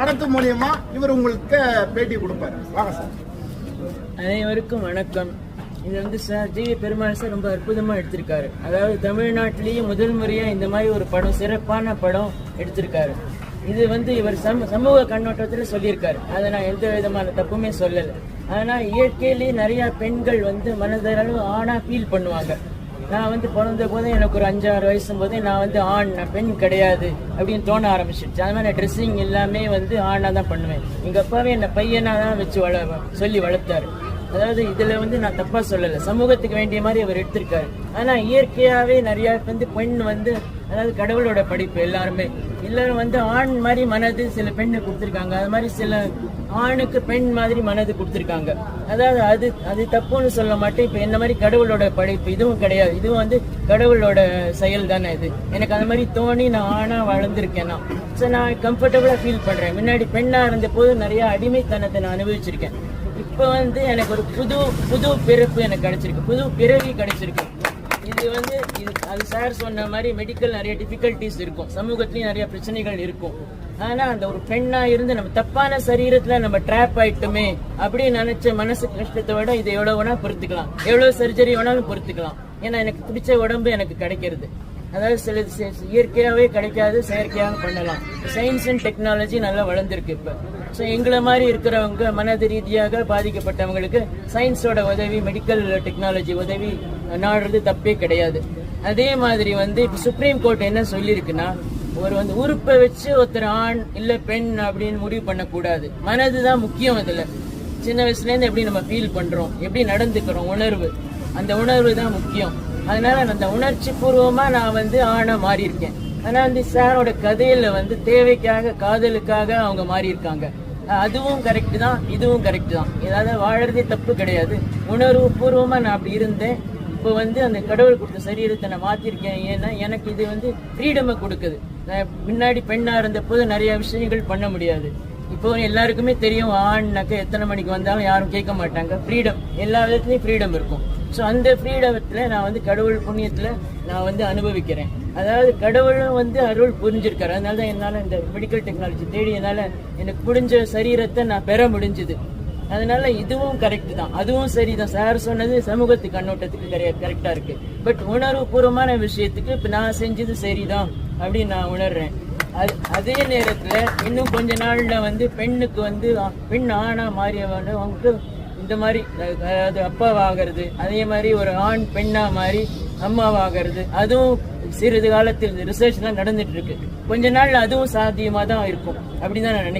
படத்து மூலியமா இவர் உங்களுக்கு பேட்டி கொடுப்பாரு. வாங்க சார். அனைவருக்கும் வணக்கம். இது வந்து sir G. V. Perumal sir ரொம்ப அற்புதமாக எடுத்திருக்காரு. அதாவது தமிழ்நாட்டிலேயே முதல் முறையாக இந்த மாதிரி ஒரு படம் சிறப்பான படம் எடுத்திருக்காரு. இது வந்து இவர் சம சமூக கண்ணோட்டத்தில் சொல்லியிருக்காரு. அதை நான் எந்த விதமான தப்புமே சொல்லலை. ஆனால் இயற்கையிலேயே நிறையா பெண்கள் வந்து மனதளவு ஆணாக ஃபீல் பண்ணுவாங்க. நான் வந்து பிறந்த போது எனக்கு ஒரு அஞ்சாறு வயசும் போது நான் வந்து ஆண் பெண் கிடையாது அப்படின்னு தோண ஆரம்பிச்சிடுச்சு அது மாதிரி ட்ரெஸ்ஸிங் எல்லாமே வந்து ஆணாக தான் பண்ணுவேன். எங்கள் அப்பாவே என்னை பையனாக தான் வச்சு வள சொல்லி வளர்த்தாரு. அதாவது இதுல வந்து நான் தப்பா சொல்லல. சமூகத்துக்கு வேண்டிய மாதிரி அவர் எடுத்திருக்காரு. ஆனா இயற்கையாவே நிறைய வந்து பெண் வந்து அதாவது கடவுளோட படிப்பு எல்லாருமே. எல்லாரும் வந்து ஆண் மாதிரி மனது சில பெண்ணு கொடுத்துருக்காங்க. அது மாதிரி சில ஆணுக்கு பெண் மாதிரி மனது கொடுத்துருக்காங்க. அதாவது அது அது தப்புன்னு சொல்ல மாட்டேன். இப்போ என்ன மாதிரி கடவுளோட படைப்பு இதுவும் கிடையாது. இதுவும் வந்து கடவுளோட செயல் தானே இது. எனக்கு அந்த மாதிரி தோணி நான் ஆணாக வளர்ந்துருக்கேன்? நான் ஸோ நான் கம்ஃபர்டபுளாக ஃபீல் பண்ணுறேன் முன்னாடி பெண்ணாக இருந்த போது நிறைய அடிமைத்தனத்தை நான் அனுபவிச்சிருக்கேன். இப்போ வந்து எனக்கு ஒரு புது புது பிறப்பு எனக்கு கிடைச்சிருக்கு. புது பிறவி கிடைச்சிருக்கு. இது வந்து இது அது சார் சொன்ன மாதிரி மெடிக்கல் நிறைய டிஃபிகல்ட்டிஸ் இருக்கும். சமூகத்துலேயும் நிறைய பிரச்சனைகள் இருக்கும். ஆனால் அந்த ஒரு பெண்ணாக இருந்து நம்ம தப்பான சரீரத்தில் நம்ம ட்ராப் ஆயிட்டுமே அப்படின்னு நினச்ச மனசு கஷ்டத்தை விட இதை எவ்வளோ வேணால் பொறுத்துக்கலாம். எவ்வளோ சர்ஜரி வேணாலும் பொறுத்துக்கலாம். ஏன்னா எனக்கு பிடிச்ச உடம்பு எனக்கு கிடைக்கிறது. அதாவது சில இயற்கையாகவே கிடைக்காது செயற்கையாக பண்ணலாம். சயின்ஸ் அண்ட் டெக்னாலஜி நல்லா வளர்ந்துருக்கு இப்போ. ஸோ எங்களை மாதிரி இருக்கிறவங்க மனது ரீதியாக பாதிக்கப்பட்டவங்களுக்கு சயின்ஸோட உதவி மெடிக்கல் டெக்னாலஜி உதவி நாடுறது தப்பே கிடையாது. அதே மாதிரி வந்து இப்போ சுப்ரீம் கோர்ட் என்ன சொல்லியிருக்குன்னா ஒரு வந்து உறுப்பை வச்சு ஒருத்தர் ஆண் இல்லை பெண் அப்படின்னு முடிவு பண்ணக்கூடாது. மனது தான் முக்கியம் அதில். சின்ன வயசுலேருந்து எப்படி நம்ம ஃபீல் பண்ணுறோம் எப்படி நடந்துக்கிறோம்? உணர்வு. அந்த உணர்வு தான் முக்கியம். அதனால நான் அந்த உணர்ச்சி பூர்வமா நான் வந்து ஆணா மாறி இருக்கேன் ஆனா அந்த சாரோட கதையில வந்து தேவைக்காக காதலுக்காக அவங்க மாறி இருக்காங்க அதுவும் கரெக்டு தான் இதுவும் கரெக்டு தான். ஏதாவது வாழறதே தப்பு கிடையாது. உணர்வு பூர்வமா நான் அப்படி இருந்தேன். இப்போ வந்து அந்த கடவுள் கொடுத்த சரீரத்தை நான் மாத்திருக்கேன். ஏன்னா எனக்கு இது வந்து ஃப்ரீடமை கொடுக்குது. நான் முன்னாடி பெண்ணா இருந்த போது நிறைய விஷயங்கள் பண்ண முடியாது. இப்போ எல்லாருக்குமே தெரியும் ஆண்னாக்க எத்தனை மணிக்கு வந்தாலும் யாரும் கேட்க மாட்டாங்க. ஃப்ரீடம் எல்லா விதத்துலையும் ஃப்ரீடம் இருக்கும். ஸோ அந்த ஃப்ரீடத்தில் நான் வந்து கடவுள் புண்ணியத்தில் நான் வந்து அனுபவிக்கிறேன். அதாவது கடவுளும் வந்து அருள் புரிஞ்சிருக்காரு. அதனால தான் என்னால் இந்த மெடிக்கல் டெக்னாலஜி தேடியனால எனக்கு புரிஞ்ச சரீரத்தை நான் பெற முடிஞ்சுது. அதனால இதுவும் கரெக்ட் தான். அதுவும் சரி தான் சார் சொன்னது சமூகத்து கண்ணோட்டத்துக்கு கரெக்டாக இருக்கு. பட் உணர்வு பூர்வமான விஷயத்துக்கு இப்போ நான் செஞ்சது சரிதான் அப்படின்னு நான் உணர்றேன். அது அதே நேரத்தில் இன்னும் கொஞ்ச நாளில் வந்து பெண்ணுக்கு வந்து பெண் ஆணா மாறியவங்க அவங்களுக்கு இந்த மாதிரி அதாவது அப்பாவாகிறது அதே மாதிரி ஒரு ஆண் பெண்ணா மாறி அம்மாவாகிறது அதுவும் சிறிது காலத்தில் ரிசர்ச்லாம் நடந்துட்டு இருக்கு. கொஞ்ச நாள் அதுவும் சாத்தியமா தான் இருக்கும் அப்படின்னு தான் நான் நினைக்கிறேன்.